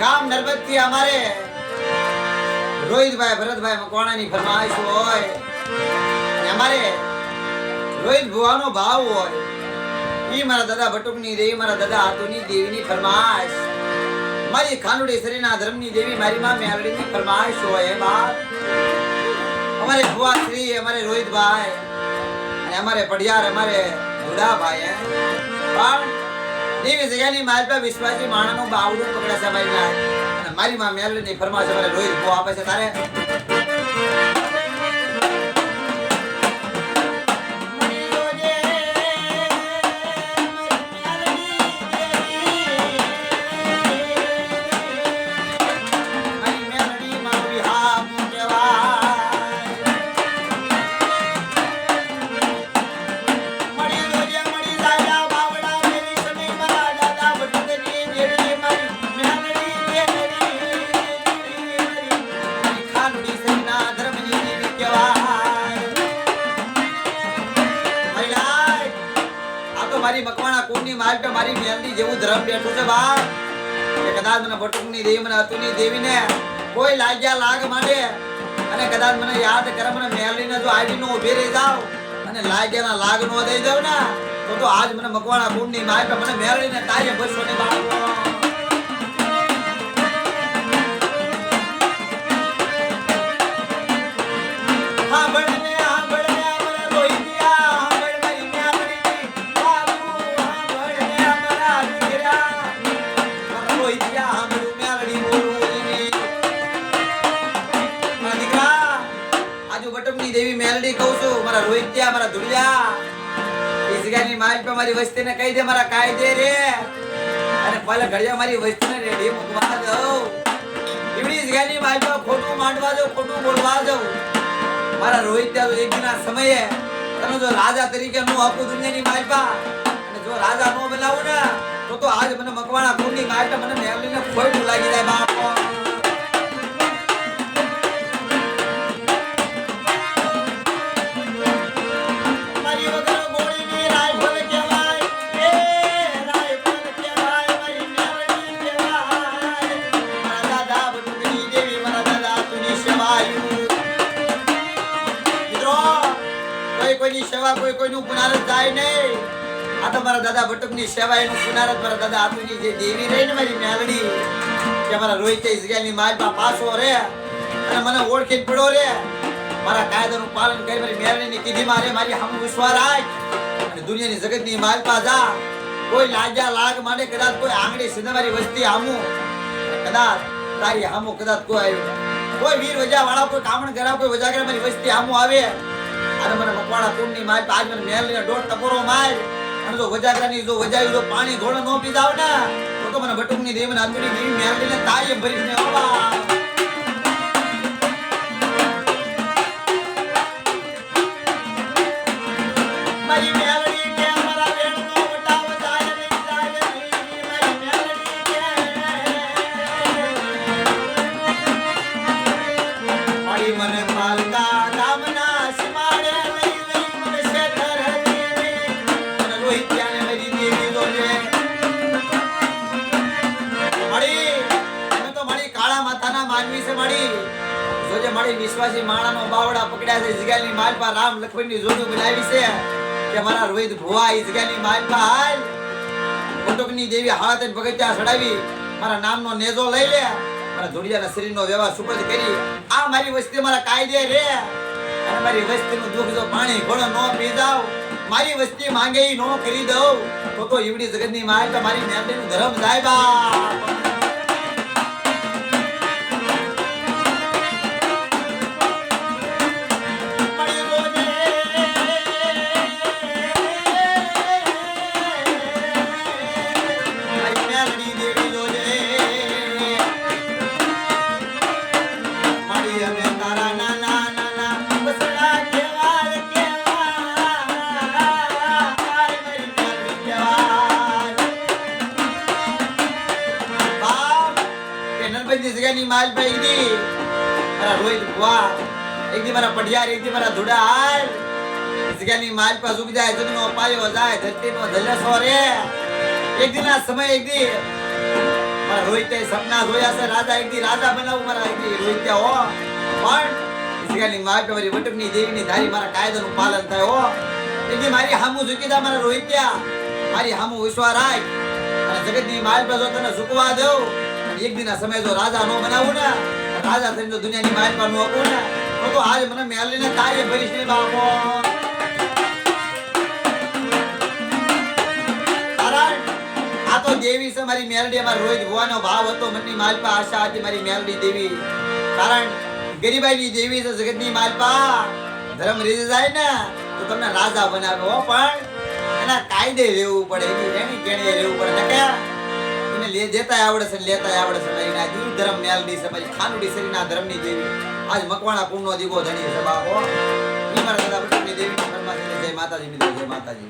ગામ નરબતથી અમારે. રોહિતભાઈ, ભરતભાઈ મકવાણાની ફરમાઈશ હોય. અમારે રોહિત ભુવાનો ભાવ હોય. ઈ મારા દાદા ભટુકની દેવી, મારા દાદા આતુની દેવીની ફરમાઈશ મારી ખાનુડી શરીરના ધર્મની દેવી, મારી માં મેલડીની ફરમાઈશ હોય, એ બાપ. અમારે ભુવા શ્રી, અમારે રોહિતભાઈ, અને અમારે પડિયાર અમારે ભુડાભાઈ. પણ દેવી જગ્યાની માલ પર વિશ્વાસી માણસનું બાવડું પકડે છે. અને મારી માં મેલડીની ફરમાઈશ અમારે રોહિત ભુવા આપે છે, તારે મકવાણા કુંડની માલ પે મારી મહેંદી જેવું ધરમ બેઠું છે બા કે કદાચ મને બટુકની દેવી, મને અતુની દેવીને કોઈ લાગ્યા લાગ માંડે. અને કદાચ મને યાદ કરે, મને મેલડીને જો આવીને ઊભી રહી જાવ. અને લાગ્યાના લાગ નો દઈ દઉં ને, તો તો આજ મને મકવાણા કુંડની માલ પે મને મેલડીને તારે ભરશો ને બાળકો મેલડી કહું છું, મારા રોહિત્યા, મારા ધુડિયા જગ્યાની માલ પર મારી વસ્તીને કહી દે, મારા કાયદે રે. અને પહેલા ઘડિયા મારી વસ્તીને રેડી મૂકવા દઉં. એવડી જગ્યાની માલ પર ખોટું માંડવા દઉં, ખોટું બોલવા દઉં. મારા રોહિત્યા એક દિના સમયે તને જો રાજા તરીકે નું આપું દુનિયાની માલપા અને જો રાજા નો બનાવું ને, તો તો આજ મને મકવાણા કુંડની માલપા મને કોઈની સેવા, કોઈ કોઈનું પુનારત જાય નહીં. આ તો મારા દાદા ભટુકની સેવા, એનું પુનારત મારા દાદા આતુની જે દેવી રહી ને મારી મેલડી કે મારા રોહિત જગ્યાની માલમાં પાછો રે અને મને ઓળખી પડો રે મારા કાયદાનું પાલન કરી મારી મેલડીની કીધીમાં રે મારી હમ વિશ્વાસ રાખ અને દુનિયાની જગતની માલપા જા. કોઈ લાજા લાગ માને, કદાચ કોઈ આંગળી સીધા મારી વસ્તી આમુ કદાચ તારી હામું કદાચ કોઈ કોઈ વીર વજા વાળા કોઈ કામણ કરા કોઈ વજા કરે મારી વસ્તી આમું આવે. અને મને મકવાણા કુંડની માય આજ મને મેલને દોઢ ટકોરો માય અને જો વજાગરાની જો વજાવી જો પાણી ઘોડો નો પી જાવ ને, તો મને બટુકની દેવ ને ની મેલ ને તાય ભરીને આવા મારી વિશ્વાસી માણાનો બાવડા પકડ્યા છે. જગ્યાની માલપા રામ લક્ષ્મણની જોડું બનાવી છે કે મારા રોહિત ભુવા એ જગ્યાની માલ હાલ કોટકની દેવી હાથ ભગત્યા ચડાવી મારા નામનો નેજો લઈ લે. મારા ધોળિયાના શરીરનો વ્યવહાર સુપરત કરી. આ મારી વસ્તી મારા કાયદે રે. અને મારી વસ્તીનું દુઃખ જો પાણી ઘોડો નો પી જાવ મારી વસ્તી માંગે નો કરી દઉં તો તો ઈવડી જગતની માલ તો મારી મેલડીનું ધર્મ જાય બા જગ્યાની માલ ભાઈ દી. મારા રોહિત ભુવા. એક દી મારા પઢિયાર, એક દી મારા ધુડા હાલ જગ્યાની માલ પાસ ઝુક જાય જગનો પાયો જાય, ધરતીનો ધલસો રે. એક દિના સમય, એક દી મારા રોહિતે સપના જોયા છે, રાજા એક દી રાજા બનાવું, મારા એક દી રોહિત હો. પણ ઈસરાયલની માય પે મારી વટકની દેવીની ધારી મારા કાયદાનું પાલન થાય, હો. એક દી મારી હામું ઝુકી દા મારા રોહિત્યા. મારી હામું વિશ્વા રાખ. અને જગતની માલ પર તને ઝુકવા દઉં એક દિના સમય જો રાજા નો બનાવું ને. રાજા થઈને દુનિયાની માય પર નો આપું ને. તો તો આજ મને મેલીને તારે ભરીશ ને બાપો. આ તો દેવી છે મારી મેલડી. અમારો રોજ ભુવાનો ભાવ હતો. મનની માલપા આશા હતી મારી મેલડી દેવી. કારણ ગરીબાઈની દેવી છે જગતની માલપા. ધર્મ રીત જાય ને, તો તમને રાજા બનાવે પણ એના કાયદે રહેવું પડે, એની કેણીએ રહેવું પડે. કે લે દેતા આવડે છે લેતા આવડે છે મારી ના દી ધર્મ મેલડી છે મારી ખાનુડી શરીરના ધર્મની દેવી આજ મકવાણા કુંડનો દીવો ધણી છે બાપો ઈ મારા દાદા દેવીની પરમાત્માની જય માતાજી મિત્રો જય માતાજી.